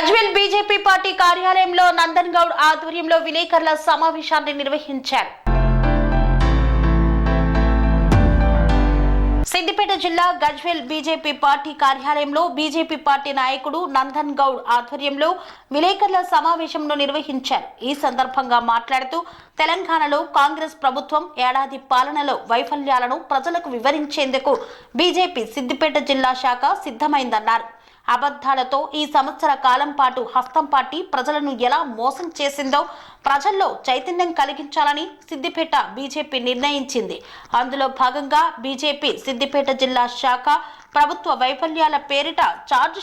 Gajwel BJP party కార్యాలయంలో నందన్ గౌడ్ ఆధ్వర్యంలో విలేకరుల సమావేశాన్ని నిర్వహించారు. సిద్దిపేట జిల్లా గజ్వేల్ బీజేపీ పార్టీ కార్యాలయంలో బీజేపీ పార్టీ నాయకుడు నందన్ గౌడ్ ఆధ్వర్యంలో విలేకరుల సమావేశంను నిర్వహించారు. ఈ సందర్భంగా మాట్లాడుతూ తెలంగాణలో కాంగ్రెస్ ప్రభుత్వం ఏడాది పాలనలో వైఫల్యాలను ప్రజలకు వివరించేందుకు బీజేపీ సిద్దిపేట జిల్లా శాఖ సిద్ధమైందన్నారు. అబద్ధాలతో ఈ సంవత్సర కాలం పాటు హస్తం పార్టీ ప్రజలను ఎలా మోసం చేసిందో ప్రజల్లో చైతన్యం కలిగించాలని సిద్దిపేట బీజేపీ నిర్ణయించింది. అందులో భాగంగా బీజేపీ సిద్దిపేట జిల్లా శాఖ ప్రభుత్వ వైఫల్యాల పేరిట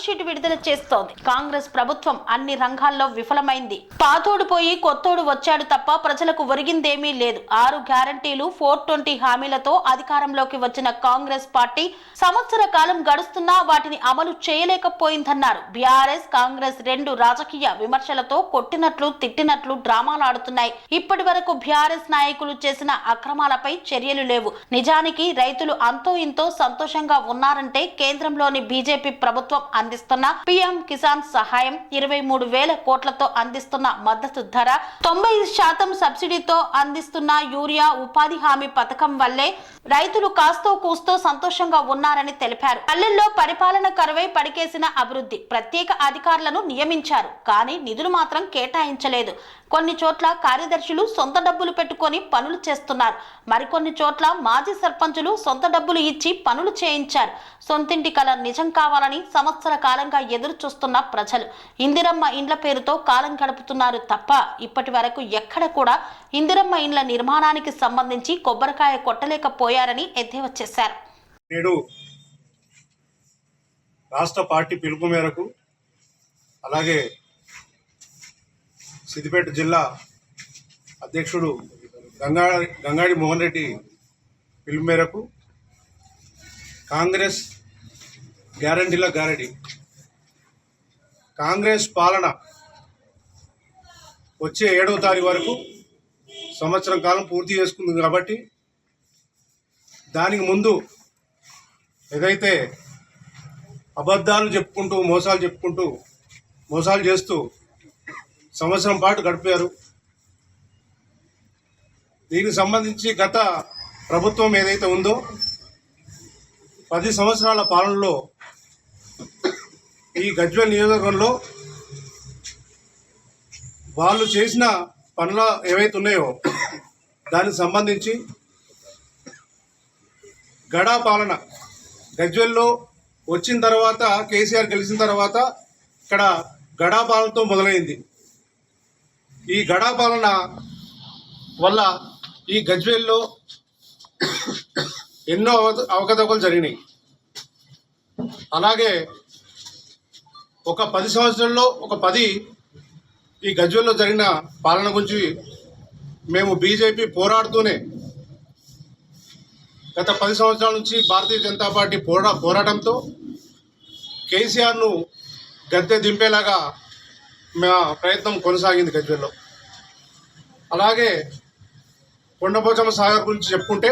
షీట్ విడుదల చేస్తోంది. కాంగ్రెస్ ప్రభుత్వం అన్ని రంగాల్లో విఫలమైంది. పాతోడు పోయి కొత్తోడు వచ్చాడు తప్ప ప్రజలకు ఒరిగిందేమీ లేదు. ఆరు గ్యారంటీలు ఫోర్ ట్వంటీ హామీలతో అధికారంలోకి వచ్చిన కాంగ్రెస్ పార్టీ సంవత్సర కాలం గడుస్తున్నా వాటిని అమలు చేయలేకపోయిందన్నారు. బీఆర్ఎస్ కాంగ్రెస్ రెండు రాజకీయ విమర్శలతో కొట్టినట్లు తిట్టినట్లు డ్రామాలాడుతున్నాయి ఇప్పటి వరకు బీఆర్ఎస్ నాయకులు చేసిన అక్రమాలపై చర్యలు లేవు. నిజానికి రైతులు అంతో ఇంతో సంతోషంగా ఉన్నారంటే కేంద్రంలోని బీజేపీ ప్రభుత్వం అందిస్తున్న పీఎం కిసాన్ సహాయం ఇరవై మూడు వేల కోట్లతో అందిస్తున్న మద్దతు ధర తొంభై శాతం సబ్సిడీతో అందిస్తున్న యూరియా ఉపాధి హామీ పథకం వల్లే రైతులు కాస్తో కూస్తో సంతోషంగా ఉన్నారని తెలిపారు. పల్లెల్లో పరిపాలన కరువై పడికేసిన అభివృద్ధి ప్రత్యేక అధికారులను నియమించారు. కానీ నిధులు మాత్రం కేటాయించలేదు. కొన్ని చోట్ల కార్యదర్శులు సొంత డబ్బులు పెట్టుకొని పనులు చేస్తున్నారు. మరికొన్ని చోట్ల మాజీ సర్పంచులు సొంత డబ్బులు ఇచ్చి పనులు చేయించారు. సొంతింటి కల నిజం కావాలని సంవత్సర కాలంగా ఎదురు చూస్తున్న ప్రజలు. ఇందిరమ్మ ఇండ్ల పేరుతో కాలం గడుపుతున్నారు తప్ప ఇప్పటి వరకు ఎక్కడ కూడా ఇందిరమ్మ ఇండ్ల నిర్మాణానికి సంబంధించి కొబ్బరికాయ కొట్టలేకపోయారని ఎద్దేవా చేశారు. నేడు రాష్ట్ర పార్టీ పిలుపు మేరకు అలాగే సిద్దిపేట జిల్లా అధ్యక్షుడు గంగా గంగాడి మోహన్ రెడ్డి పిలుపు మేరకు కాంగ్రెస్ గ్యారంటీల గ్యారంటీ. కాంగ్రెస్ పాలన వచ్చే ఏడవ తారీఖు వరకు సంవత్సరం కాలం పూర్తి చేసుకుంది కాబట్టి దానికి ముందు ఏదైతే అబద్ధాలు చెప్పుకుంటూ మోసాలు చెప్పుకుంటూ మోసాలు చేస్తూ సంవత్సరం పాటు గడిపారు. దీనికి సంబంధించి గత ప్రభుత్వం ఏదైతే ఉందో పది సంవత్సరాల పాలనలో ఈ గజ్వెల్ నియోజకవర్గంలో వాళ్ళు చేసిన పనుల ఏవైతే ఉన్నాయో దానికి సంబంధించి గడా పాలన గజ్వెల్లో వచ్చిన తర్వాత కేసీఆర్ గెలిచిన తర్వాత ఇక్కడ గడా పాలనతో మొదలైంది. ఈ గడా పాలన వల్ల ఈ గజ్వెల్లో ఎన్నో అవకతవకలు జరిగినాయి. అలాగే ఒక పది సంవత్సరాల్లో ఒక పది ఈ గజ్వెల్లో జరిగిన పాలన గురించి మేము బీజేపీ పోరాడుతూనే గత పది సంవత్సరాల నుంచి భారతీయ జనతా పార్టీ పోరా పోరాటంతో కేసీఆర్ను గద్దె దింపేలాగా మా ప్రయత్నం కొనసాగింది గజ్వెల్లో. అలాగే కొండపోచమ్మ సాగర్ గురించి చెప్పుకుంటే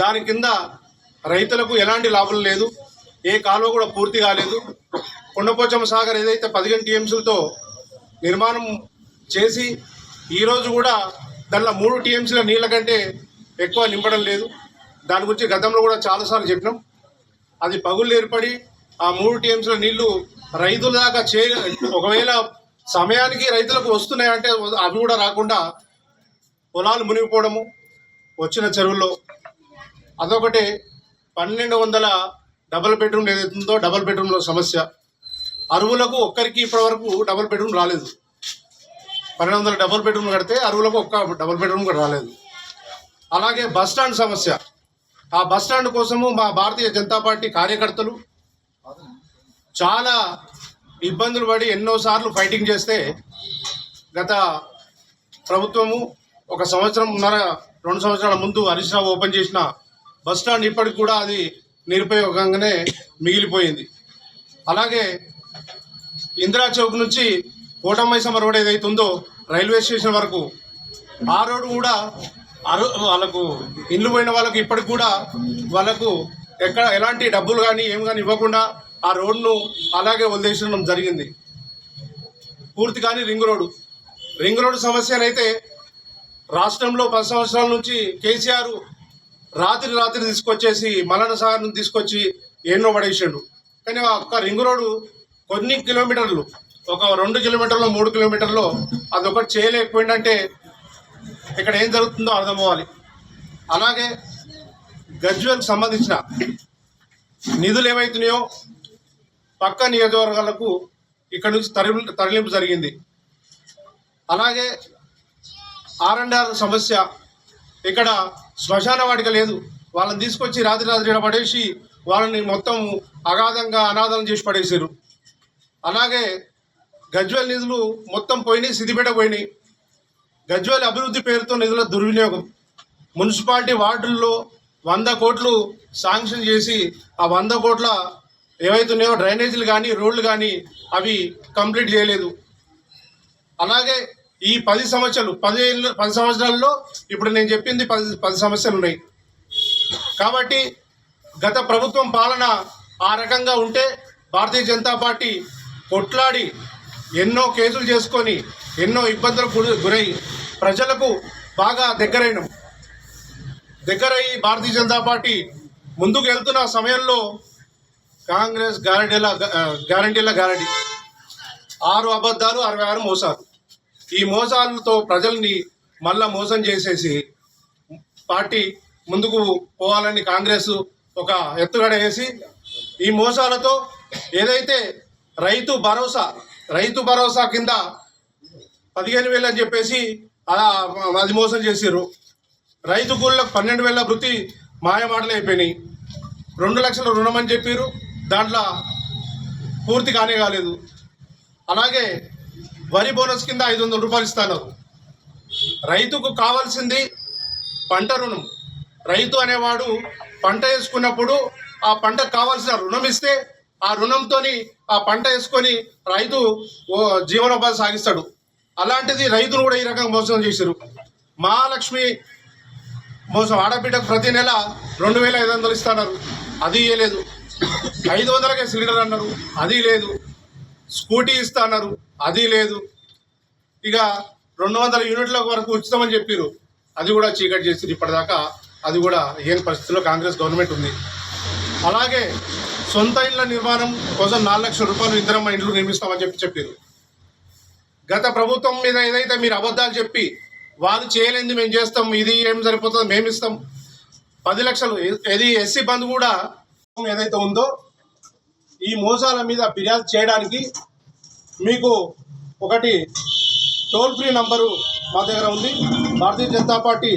దాని కింద రైతులకు ఎలాంటి లాభం లేదు ఏ కాలువ కూడా పూర్తి కాలేదు. కొండపోచమ్మ సాగర్ ఏదైతే పదిహేను టీఎంసీలతో నిర్మాణం చేసి ఈరోజు కూడా దానిలో మూడు టీఎంసీల నీళ్ళ కంటే ఎక్కువ నింపడం లేదు. దాని గురించి గతంలో కూడా చాలాసార్లు చెప్పినాం. అది పగుళ్ళు ఏర్పడి ఆ మూడు టీఎంసీల నీళ్ళు రైతుల దాకా చే ఒకవేళ సమయానికి రైతులకు వస్తున్నాయంటే అవి కూడా రాకుండా పొలాలు మునిగిపోవడము వచ్చిన చెరువుల్లో. అదొకటి. పన్నెండు వందల డబల్ బెడ్రూమ్ ఏదైతుందో డబల్ బెడ్రూమ్లో సమస్య. అరువులకు ఒక్కరికి ఇప్పటివరకు డబల్ బెడ్రూమ్ రాలేదు. పన్నెండు వందల డబల్ బెడ్రూమ్ కడితే అరువులకు ఒక్క డబల్ బెడ్రూమ్ కూడా రాలేదు. అలాగే బస్ స్టాండ్ సమస్య. ఆ బస్ స్టాండ్ కోసము మా భారతీయ జనతా పార్టీ కార్యకర్తలు చాలా ఇబ్బందులు పడి ఎన్నోసార్లు ఫైటింగ్ చేస్తే గత ప్రభుత్వము ఒక సంవత్సరంన్నర రెండు సంవత్సరాల ముందు హరీష్ రావు ఓపెన్ చేసిన బస్ స్టాండ్ ఇప్పటికి కూడా అది నిరుపయోగంగానే మిగిలిపోయింది. అలాగే ఇందిరా చౌక్ నుంచి కోటమైసమ్మ రోడ్ ఏదైతే ఉందో రైల్వే స్టేషన్ వరకు ఆ రోడ్డు కూడా అరు వాళ్ళకు ఇండ్లు పోయిన వాళ్ళకు ఇప్పటికి కూడా వాళ్ళకు ఎక్కడ ఎలాంటి డబ్బులు కానీ ఏం కానీ ఇవ్వకుండా ఆ రోడ్ను అలాగే వదిలేసడం జరిగింది. పూర్తి కానీ రింగ్ రోడ్డు. రింగ్ రోడ్డు సమస్యనైతే రాష్ట్రంలో పది సంవత్సరాల నుంచి కేసీఆర్ రాత్రి రాత్రి తీసుకొచ్చేసి మలన సాగర్ను తీసుకొచ్చి ఎన్నో పడేసాడు. కానీ ఒక్క రింగ్ రోడ్డు కొన్ని కిలోమీటర్లు ఒక రెండు కిలోమీటర్లు మూడు కిలోమీటర్లు అదొకటి చేయలేకపోయిందంటే ఇక్కడ ఏం జరుగుతుందో అర్థమవ్వాలి అలాగే గజ్వేల్కి సంబంధించిన నిధులు ఏమవుతున్నాయో పక్క నియోజకవర్గాలకు ఇక్కడ నుంచి తరలి తరలింపు జరిగింది. అలాగే ఆర్ అండ్ ఆర్ సమస్య ఇక్కడ శ్మశాన వాటిక లేదు. వాళ్ళని తీసుకొచ్చి రాత్రి రాత్రి పడేసి వాళ్ళని మొత్తం అగాధంగా అనాథం చేసి పడేసారు అలాగే గజ్వేల్ నిధులు మొత్తం పోయినాయి సిద్దిపేట పోయినాయి. గజ్వేల్ అభివృద్ధి పేరుతో నిధుల దుర్వినియోగం. మున్సిపాలిటీ వార్డుల్లో వంద కోట్లు శాంక్షన్ చేసి ఆ వంద కోట్ల ఏవైతున్నాయో డ్రైనేజీలు కానీ రోడ్లు కానీ అవి కంప్లీట్ చేయలేదు. అలాగే ఈ పది సంవత్సరాలు పదిహేను పది సంవత్సరాల్లో ఇప్పుడు నేను చెప్పింది పది పది సమస్యలు ఉన్నాయి. కాబట్టి గత ప్రభుత్వం పాలన ఆ రకంగా ఉంటే భారతీయ జనతా పార్టీ కొట్లాడి ఎన్నో కేసులు చేసుకొని ఎన్నో ఇబ్బందులకు గురై ప్రజలకు బాగా దగ్గరైనం. దగ్గరయ్యి భారతీయ జనతా పార్టీ ముందుకు వెళ్తున్న సమయంలో కాంగ్రెస్ గ్యారంటీల గ్యారంటీల గ్యారంటీ. ఆరు అబద్ధాలు అరవై ఆరు మోసాలు. ఈ మోసాలతో ప్రజల్ని మళ్ళా మోసం చేసేసి పార్టీ ముందుకు పోవాలని కాంగ్రెస్ ఒక ఎత్తుగడ వేసి ఈ మోసాలతో ఏదైతే రైతు భరోసా రైతు భరోసా కింద పదిహేను వేలు అని చెప్పేసి అలా అది మోసం చేసిర్రు. రైతు కూలీలకు పన్నెండు వేల వృత్తి మాయమాటలు అయిపోయినాయి. రెండు లక్షల రుణం అని చెప్పారు దాంట్లో పూర్తి కానే కాలేదు. అలాగే వరి బోనస్ కింద ఐదు వందల రూపాయలు ఇస్తాను. రైతుకు కావాల్సింది పంట రుణం. రైతు అనేవాడు పంట వేసుకున్నప్పుడు ఆ పంటకు కావాల్సిన రుణం ఇస్తే ఆ రుణంతో ఆ పంట వేసుకొని రైతు ఓ జీవనోపాధి సాగిస్తాడు. అలాంటిది రైతును కూడా ఈ రకంగా మోసం చేశారు. మహాలక్ష్మి మోసం. ఆడబిడ్డకు ప్రతి నెల రెండు వేల ఐదు వందలు ఇస్తున్నారు అది ఇవ్వలేదు ఐదు వందలకే సిలిండర్ అన్నారు. అది లేదు. స్కూటీ ఇస్తా అన్నారు. అది లేదు. ఇక రెండు వందల యూనిట్ల వరకు ఉచితమని చెప్పారు. అది కూడా చీకటి చేసి ఇప్పటిదాకా. అది కూడా ఏం పరిస్థితిలో కాంగ్రెస్ గవర్నమెంట్ ఉంది. అలాగే సొంత ఇళ్ళ నిర్మాణం కోసం నాలుగు లక్షల రూపాయలు ఇందిరమ్మ ఇండ్లు నిర్మిస్తామని చెప్పి చెప్పారు. గత ప్రభుత్వం మీద ఏదైతే మీరు అబద్ధాలు చెప్పి వాళ్ళు చేయలేంది మేము చేస్తాం ఇది ఏం సరిపోతుంది మేము ఇస్తాం. పది లక్షలు. ఇది ఎస్సీ బంద్ కూడా ఏదైతే ఉందో ఈ మోసాల మీద ఫిర్యాదు చేయడానికి మీకు ఒకటి టోల్ ఫ్రీ నంబరు మా దగ్గర ఉంది. భారతీయ జనతా పార్టీ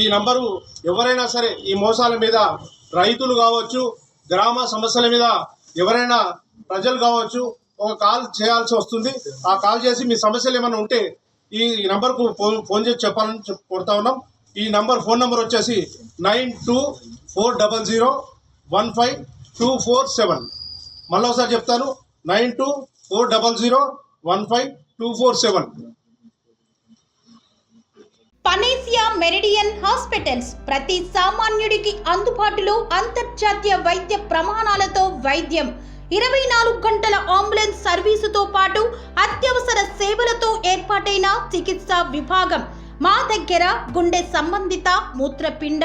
ఈ నంబరు ఎవరైనా సరే ఈ మోసాల మీద రైతులు కావచ్చు గ్రామ సమస్యల మీద ఎవరైనా ప్రజలు కావచ్చు ఒక కాల్ చేయాల్సి వస్తుంది. ఆ కాల్ చేసి మీ సమస్యలు ఏమైనా ఉంటే ఈ నంబర్కు ఫోన్ ఫోన్ చేసి చెప్పాలని చెప్ కొడతా ఉన్నాం. ఈ నంబర్ ఫోన్ నంబర్ వచ్చేసి nine two four double zero one five two four seven మళ్ళీ ఒకసారి చెప్తాను. Nine two four double zero one five two four seven Panacea Meridian hospitals ప్రతి సామాన్యుడికి అందుబాటులో అంతర్జాతీయ వైద్య ప్రమాణాలతో వైద్యం. ఇరవై నాలుగు గంటల అంబులెన్స్ సర్వీసుతో పాటు అత్యవసర సేవలతో ఏర్పాటైన చికిత్సా విభాగం. మా దగ్గర గుండె సంబంధిత మూత్రపిండ